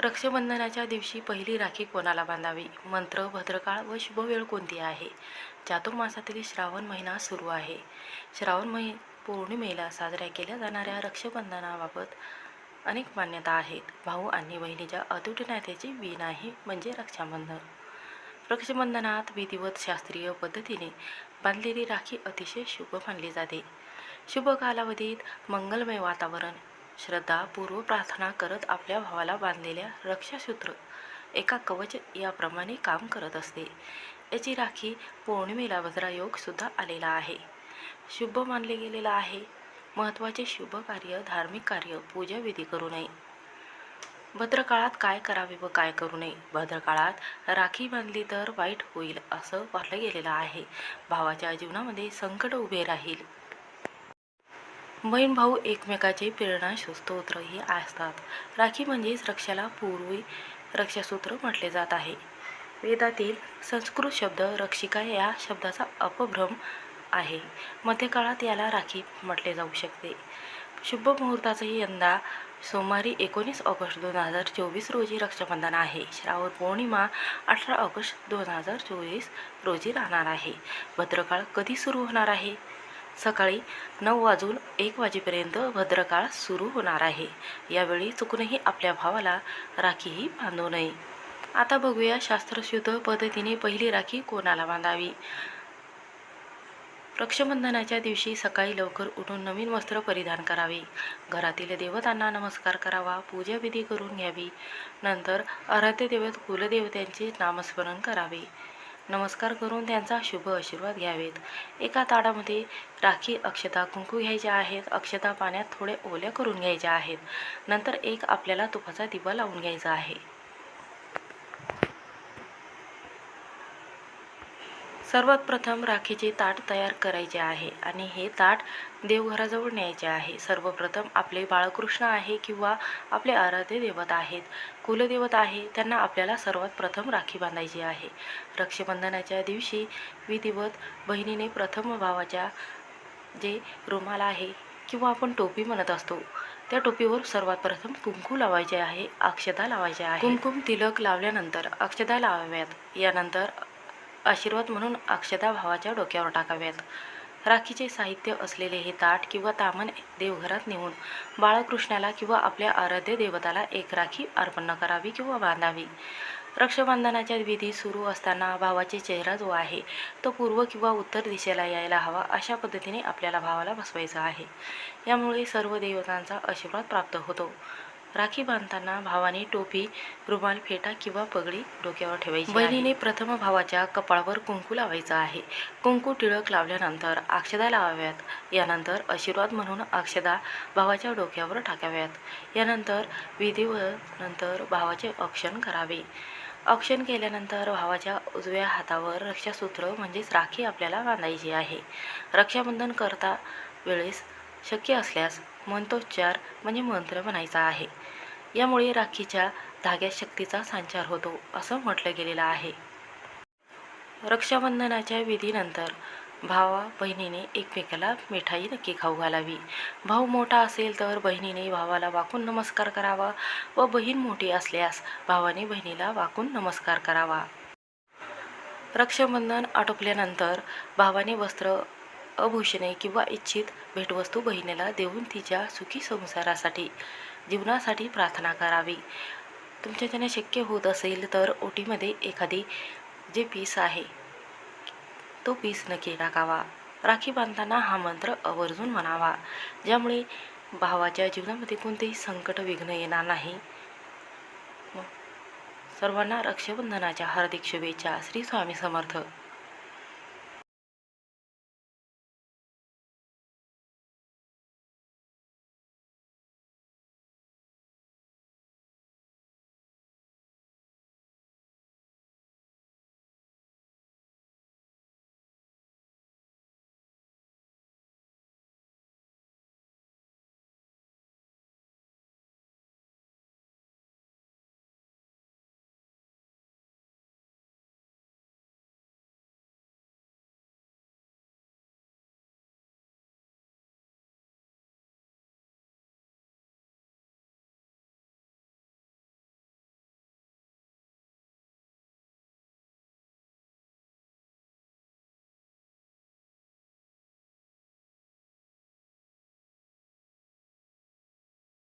रक्षाबंधनाच्या दिवशी पहिली राखी कोणाला बांधावी? मंत्र भद्रकाळ व शुभवेळ कोणती आहे? चातुर्मासातील श्रावण महिना सुरू आहे. श्रावण महि पौर्णिमेला साजऱ्या केल्या जाणाऱ्या रक्षाबंधनाबाबत अनेक मान्यता आहेत. भाऊ आणि बहिणीच्या अतुट नात्याची वीण आहे म्हणजे रक्षाबंधन. रक्षाबंधनात विधिवत शास्त्रीय पद्धतीने बांधलेली राखी अतिशय शुभ मानली जाते. शुभ कालावधीत मंगलमय वातावरण श्रद्धा पूर्व प्रार्थना करत आपल्या भावाला बांधलेल्या रक्षासूत्र एका कवच याप्रमाणे काम करत असते. याची राखी पौर्णिमेला वज्रा योगसुद्धा आलेला आहे. शुभ मानले गेलेला आहे. महत्त्वाचे शुभ कार्य धार्मिक कार्य पूजा विधी करू नये. भद्रकाळात काय करावे व काय करू नये? भद्रकाळात राखी बांधली तर वाईट होईल असं पाहिलं गेलेलं आहे. भावाच्या जीवनामध्ये संकट उभे राहील. बहीण भाऊ एकमेकाचे प्रेरणा स्तोत्रही असतात. राखी म्हणजेच रक्षाला पूर्वी रक्षासूत्र म्हटले जात आहे. वेदातील संस्कृत शब्द रक्षिका या शब्दाचा अपभ्रम आहे. मध्यकाळात याला राखी म्हटले जाऊ शकते. शुभ मुहूर्ताचंही यंदा सोमवारी एकोणीस ऑगस्ट दोन हजार चोवीस रोजी रक्षाबंधन आहे. श्रावण पौर्णिमा अठरा ऑगस्ट दोन हजार चोवीस रोजी राहणार आहे. भद्रकाळ कधी सुरू होणार आहे? सकाळी नऊ वाजून एक वाजेपर्यंत भद्रकाळ सुरू होणार आहे. यावेळी चुकूनही आपल्या भावाला राखीही बांधू नये. आता बघूया शास्त्रशुद्ध पद्धतीने पहिली राखी कोणाला बांधावी? रक्षाबंधनाच्या दिवशी सकाळी लवकर उठून नवीन वस्त्र परिधान करावे. घरातील देवतांना नमस्कार करावा पूजाविधी करून घ्यावी. नंतर आराध्य देवत कुलदेवत्यांचे नामस्मरण करावे. नमस्कार करून त्यांचा शुभ आशीर्वाद घ्यावेत. एका ताडामध्ये राखी अक्षता कुंकू घ्यायच्या आहेत. अक्षता पाण्यात थोडे ओल्या करून घ्यायच्या आहेत. नंतर एक आपल्याला तुपाचा दिवा लावून घ्यायचा आहे. सर्वात प्रथम राखीचे ताट तयार करायचे आहे आणि हे ताट देवघराजवळ न्यायचे आहे. सर्वप्रथम आपले बाळकृष्ण आहे किंवा आपले आराध्य देवत आहेत. कुलदेवत आहे त्यांना आपल्याला सर्वात प्रथम राखी बांधायची आहे. रक्षाबंधनाच्या दिवशी विधिवत बहिणीने प्रथम भावाच्या जे रुमाल आहे किंवा आपण टोपी म्हणत असतो त्या टोपीवर सर्वात प्रथम कुंकू लावायचे आहे अक्षता लावायचे आहे. कुंकुम तिलक लावल्यानंतर अक्षता लावाव्यात. यानंतर आशीर्वाद म्हणून अक्षता भावाच्या डोक्यावर टाकाव्यात. राखीचे साहित्य असलेले हे ताट किंवा तामन देवघरात नेऊन बाळकृष्णाला किंवा आपल्या आराध्य देवताला एक राखी अर्पण करावी किंवा बांधावी. रक्षाबंधनाच्या विधी सुरू असताना भावाचे चेहरा जो आहे तो पूर्व किंवा उत्तर दिशेला यायला हवा अशा पद्धतीने आपल्याला भावाला बसवायचा आहे. यामुळे सर्व देवतांचा आशीर्वाद प्राप्त होतो. राखी बांधताना भावाने टोपी रुमाल फेटा किंवा पगडी डोक्यावर ठेवायची बहिणीने प्रथम भावाच्या कपाळावर कुंकू लावायचा आहे. कुंकू टिळक लावल्यानंतर अक्षदा लावाव्यात. यानंतर आशीर्वाद म्हणून अक्षदा भावाच्या डोक्यावर टाकाव्यात. यानंतर विधीवर नंतर भावाचे औक्षण करावे. औक्षण केल्यानंतर भावाच्या उजव्या हातावर रक्षासूत्र म्हणजेच राखी आपल्याला बांधायची आहे. रक्षाबंधन करता वेळेस शक्य असल्यास मंत्रोच्चार म्हणजे मंत्र म्हणायचा आहे. यामुळे राखीच्या धाग्यात शक्तीचा संचार होतो असं म्हटलं गेलेलं आहे. रक्षाबंधनाच्या विधीनंतर भावा बहिणीने एकमेकाला मिठाई नक्की खाऊ घालावी. भाऊ मोठा असेल तर बहिणीने भावाला वाकून नमस्कार करावा व बहीण मोठी असल्यास भावाने बहिणीला वाकून नमस्कार करावा. रक्षाबंधन आटोपल्यानंतर भावाने वस्त्र अभूषणे किंवा इच्छित भेटवस्तू बहिणीला देऊन तिच्या सुखी संसारासाठी जीवनासाठी प्रार्थना करावी. तुमच्याच्याने शक्य होत असेल तर ओटीमध्ये एखादी जे पीस आहे तो पीस नक्की टाकावा. राखी बांधताना हा मंत्र आवर्जून म्हणावा ज्यामुळे भावाच्या जीवनामध्ये कोणतेही संकट विघ्न येणार नाही. सर्वांना रक्षाबंधनाच्या हार्दिक शुभेच्छा. श्री स्वामी समर्थ.